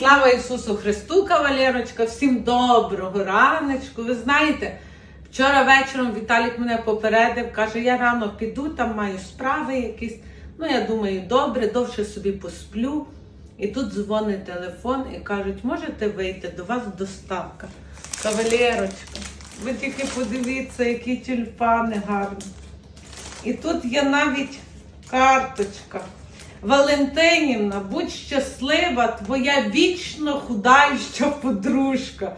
Слава Ісусу Христу, кавалерочка! Всім доброго раночку. Ви знаєте, вчора вечором Віталік мене попередив, каже, я рано піду, там маю справи якісь. Ну, я думаю, добре, довше собі посплю. І тут дзвонить телефон і кажуть, можете вийти до вас доставка. Кавалерочка, ви тільки подивіться, які тюльпани гарні. І тут є навіть карточка. Валентинівна, будь щаслива, твоя вічно худаюча подружка.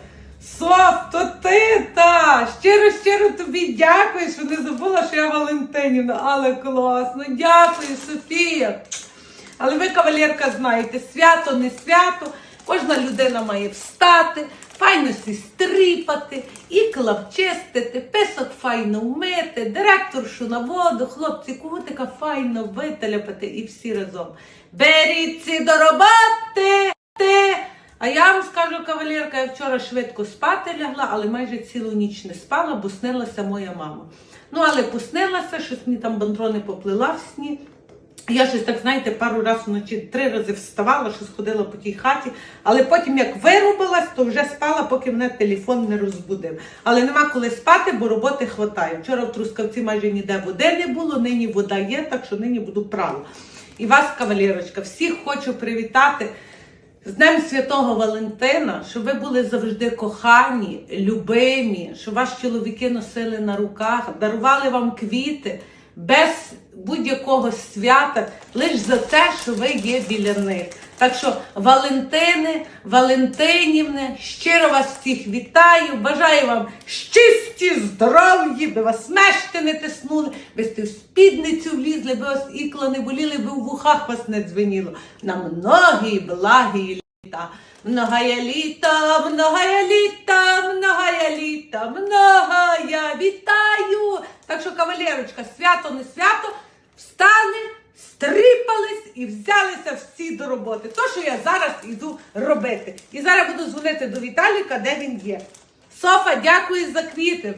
Соф, то ти та! Щиро, щиро тобі дякую, що не забула, що я Валентинівна. Але класно, дякую, Софія. Але ви, кавалерка, знаєте, свято не свято. Кожна людина має встати, файно стріпати, ікла вчистити, писок файно вмити, директоршу на воду, хлопці, кутика файно вителяпати і всі разом. Беріться до роботи! А я вам скажу, кавалерка, я вчора швидко спати лягла, але майже цілу ніч не спала, бо снилася моя мама. Ну, але поснилася, щось мені там бандрони поплила в сні. Я щось так, знаєте, пару разів вночі три рази вставала, що сходила по тій хаті, але потім як вирубилась, то вже спала, поки мене телефон не розбудив. Але нема коли спати, бо роботи хватає. Вчора в Трускавці майже ніде води не було, нині вода є, так що нині буду права. І вас, кавалерочка, всіх хочу привітати. З Днем Святого Валентина, щоб ви були завжди кохані, любимі, щоб вас чоловіки носили на руках, дарували вам квіти без будь-якого свята, лише за те, що ви є біля них. Так що, Валентини, Валентинівни, щиро вас всіх вітаю, бажаю вам щисті, здоров'ї, би вас мешти не тиснули, би сте в спідницю влізли, би вас ікла не боліли, би в вухах вас не дзвеніло. На многі благі літа. Многая літа, многая літа, многая літа, многая вітаю. Кавалерочка, свято не свято, встали, стріпались і взялися всі до роботи. То, що я зараз іду робити. І зараз буду дзвонити до Віталіка, де він є. Софа, дякую за квіти.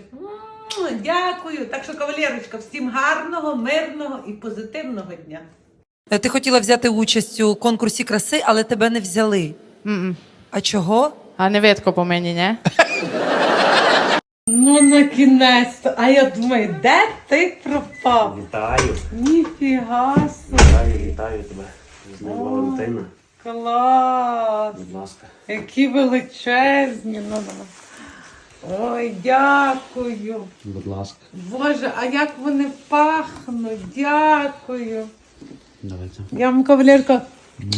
Дякую. Так що, кавалерочка, всім гарного, мирного і позитивного дня. Е, Ти хотіла взяти участь у конкурсі краси, але тебе не взяли. М-м. А чого? А не видко по мені, ні? Ну, на кінець. А я думаю, де ти пропав? Вітаю, Ніфіга собі. вітаю, вітаю тебе. З Днем Валентина. Клас! Будь ласка. Які величезні. Ну, ну. Ой, дякую. Будь ласка. Боже, а як вони пахнуть? Дякую. Давайте. Я вам, кавалерка,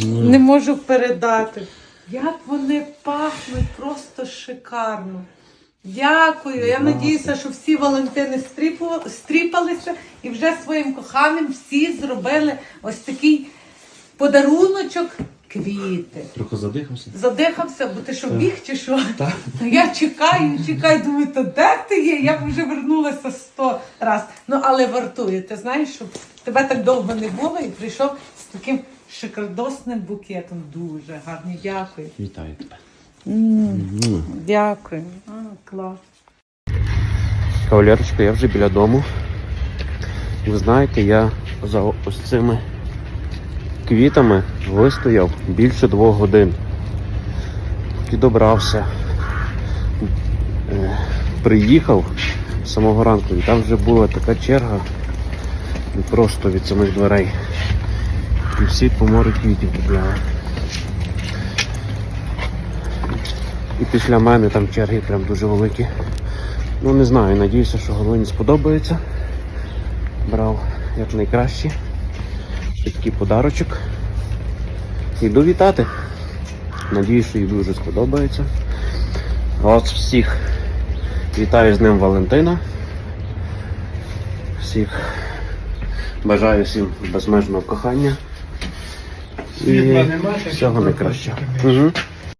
не можу передати. Як вони пахнуть, просто шикарно. Дякую. Я надіюся, що всі Валентини стріпалися і вже своїм коханим всі зробили ось такий подаруночок квіти. Трохи задихався. Задихався, бо ти що біг чи що? Так. Я чекаю, чекаю, думаю, то де ти є? Я б вже вернулася сто раз. Ну, але вартує. Ти знаєш, щоб тебе так довго не було і прийшов з таким шикардосним букетом. Дуже гарний. Дякую. Вітаю тебе. Дякую. А, клас. Кавалерочка, я вже біля дому. Ви знаєте, я за ось цими квітами вистояв більше двох годин. І добрався. Е, Приїхав з самого ранку, і там вже була така черга просто від самих дверей. І всі по морю квітів купляли. І після мене там черги прям дуже великі. Ну не знаю, надіюся, що Галині сподобається. Брав як найкраще. Такий подарочок. Йду вітати. Надіюсь, що їй дуже сподобається. Вас всіх вітаю з Днем Валентина. Всіх бажаю всім безмежного кохання. І всього найкращого. Угу.